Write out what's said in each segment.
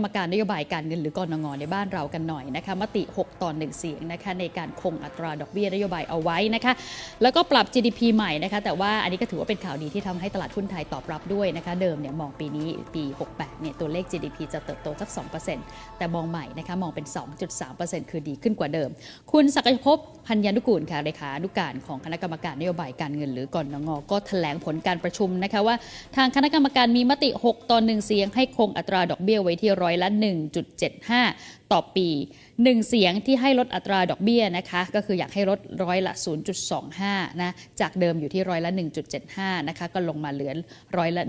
กรรมการนโยบายการเงินหรือกรงงในบ้านเรากันหน่อยนะคะมติ 6 ต่อ 1 เสียงนะคะในการคงอัตราดอกเบี้ยนโยบายเอาไว้นะคะแล้วก็ปรับ GDP ใหม่นะคะแต่ว่าอันนี้ก็ถือว่าเป็นข่าวดีที่ทำให้ตลาดหุ้นไทยตอบรับด้วยนะคะเดิมเนี่ยมองปีนี้ปี 68เนี่ยตัวเลข GDP จะเติบโตสัก 2%แต่มองใหม่นะคะมองเป็น 2.3%คือดีขึ้นกว่าเดิม คุณศักยภพพันยานุกูลค่ะเลขานุการของคณะกรรมการนโยบายการเงิน หรือกรงงก็แถลงผลการประชุมนะคะว่า ทางคณะกรรมการมีมติ 6 ต่อ 1 เสียง ให้คงอัตราดอกเบี้ยไว้ที่ร้อยละ 1.75 ต่อปี 1 เสียงที่ให้ลดอัตราดอกเบี้ยนะคะก็คืออยากให้ลดร้อยละ 0.25 นะจากเดิมอยู่ที่ร้อยละ 1.75 นะคะก็ลงมาเหลือร้อยละ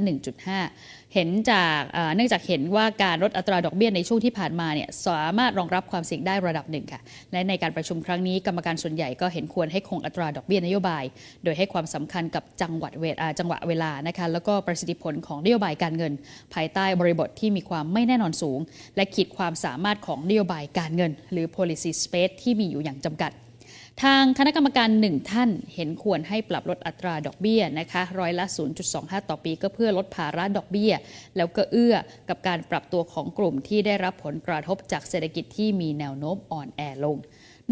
1.5 เห็นจากเนื่องจากเห็นว่าการลดอัตราดอกเบี้ยในช่วงที่ผ่านมาเนี่ยสามารถรองรับความเสี่ยงได้ระดับหนึ่งค่ะและในการประชุมครั้งนี้กรรมการส่วนใหญ่ก็เห็นควรให้คงอัตราดอกเบี้ยนโยบาย โดยให้ความสำคัญกับจังหวัดเวลาจังหวะเวลานะคะแล้วก็ประสิทธิผลของนโยบายการเงิน ภายใต้บริบทที่มีความไม่แน่นอนสูง และขีดความสามารถของนโยบายการเงิน หรือ policy space ที่มีอยู่อย่างจำกัด ทางคณะกรรมการหนึ่งท่านเห็นควรให้ปรับลดอัตราดอกเบี้ยนะคะร้อยละ 0.25 ต่อปี ก็เพื่อลดภาระดอกเบี้ย แล้วก็เอื้อกับการปรับตัวของกลุ่มที่ได้รับผลกระทบจากเศรษฐกิจที่มีแนวโน้มอ่อนแอลง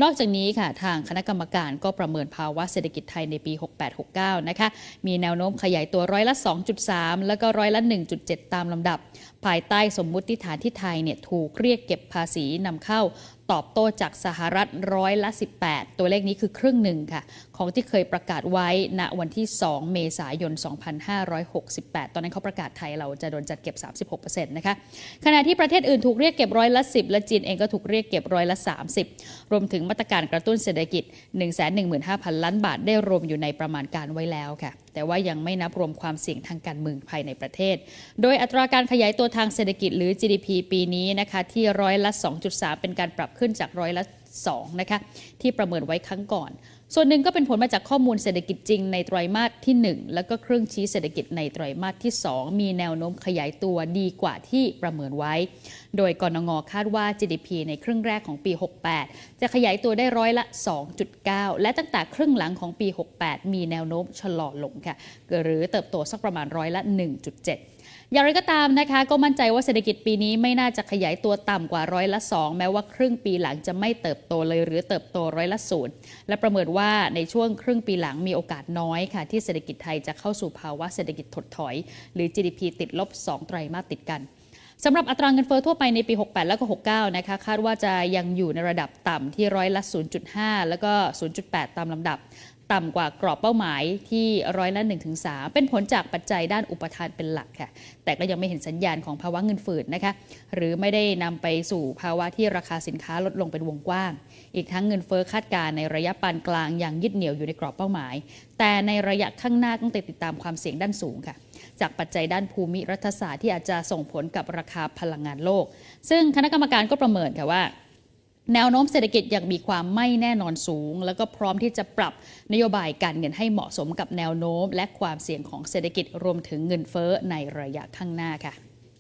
นอกจากนี้ค่ะทางคณะกรรมการก็ประเมินภาวะเศรษฐกิจไทยในปี 68-69 นะคะ มีแนวโน้มขยายตัวร้อยละ 2.3 แล้วก็ร้อยละ 1.7 ตามลำดับ ภายใต้สมมุติฐานที่ไทยเนี่ยถูกเรียกเก็บภาษีนำเข้าตอบโต้จากสหรัฐร้อยละ 18 ตัวเลขนี้คือครึ่งหนึ่งค่ะ ของที่เคยประกาศไว้ณวันที่ 2 เมษายน 2568 ตอนนั้นเขาประกาศไทยเราจะโดนจัดเก็บ 36%นะคะ ขณะที่ประเทศอื่นถูกเรียกเก็บร้อยละ 10 และจีนเองก็ถูกเรียกเก็บร้อยละ 30 รวมถึงมาตรการกระตุ้นเศรษฐกิจ 115,000 ล้านบาทได้รวมอยู่ในประมาณการไว้แล้วค่ะ แต่ว่ายังไม่นับรวมความเสี่ยงทางการเมืองภายในประเทศ โดยอัตราการขยายตัวทางเศรษฐกิจหรือ GDP ปีนี้นะคะที่ร้อยละ 2.3 เป็นการปรับขึ้นจากร้อยละ2นะคะที่ประเมินไว้ครั้งก่อนส่วนหนึ่งก็เป็นผลมาจากข้อมูลเศรษฐกิจจริงในไตรมาสที่ 1 แล้วก็เครื่องชี้เศรษฐกิจในไตรมาสที่ 2 มีแนวโน้มขยายตัวดีกว่าที่ประเมินไว้ โดยกรงงคาดว่า GDP ในครึ่งแรกของปี 68 จะขยายตัวได้ร้อยละ 2.9 และตั้งแต่ครึ่งหลังของปี 68 มีแนวโน้มชะลอลงค่ะ หรือเติบโตสักประมาณร้อยละ 1.7อย่างไรก็ตามนะคะ ก็มั่นใจว่าเศรษฐกิจปีนี้ไม่น่าจะขยายตัวต่ำกว่าร้อยละ 2 แม้ว่าครึ่งปีหลังจะไม่เติบโตเลยหรือเติบโตร้อยละศูนย์และประเมินว่าในช่วงครึ่งปีหลังมีโอกาสน้อยค่ะ ที่เศรษฐกิจไทยจะเข้าสู่ภาวะเศรษฐกิจถดถอย หรือ GDP ติดลบ 2 ไตรมาสติดกันสำหรับอัตราเงินเฟ้อทั่วไปในปี 68 แล้วก็ 69 นะคะ คาดว่าจะยังอยู่ในระดับต่ำที่ร้อยละ 0.5 แล้วก็ 0.8 ตามลำดับ ต่ำกว่ากรอบเป้าหมายที่ร้อยละ1-3 เป็นผลจากปัจจัยด้านอุปทานเป็นหลักค่ะ แต่ก็ยังไม่เห็นสัญญาณของภาวะเงินฝืดนะคะ หรือไม่ได้นำไปสู่ภาวะที่ราคาสินค้าลดลงเป็นวงกว้าง อีกทั้งเงินเฟ้อคาดการณ์ในระยะปานกลางยังยึดเหนี่ยวอยู่ในกรอบเป้าหมาย แต่ในระยะข้างหน้าต้องติดตามความเสี่ยงด้านสูงค่ะจากปัจจัยด้านภูมิรัฐศาสตร์ที่อาจจะส่งผลกับราคาพลังงานโลก ซึ่งคณะกรรมการก็ประเมินค่ะว่า แนวโน้มเศรษฐกิจยังมีความไม่แน่นอนสูง แล้วก็พร้อมที่จะปรับนโยบายการเงินให้เหมาะสมกับแนวโน้ม และความเสี่ยงของเศรษฐกิจรวมถึงเงินเฟ้อในระยะข้างหน้าค่ะ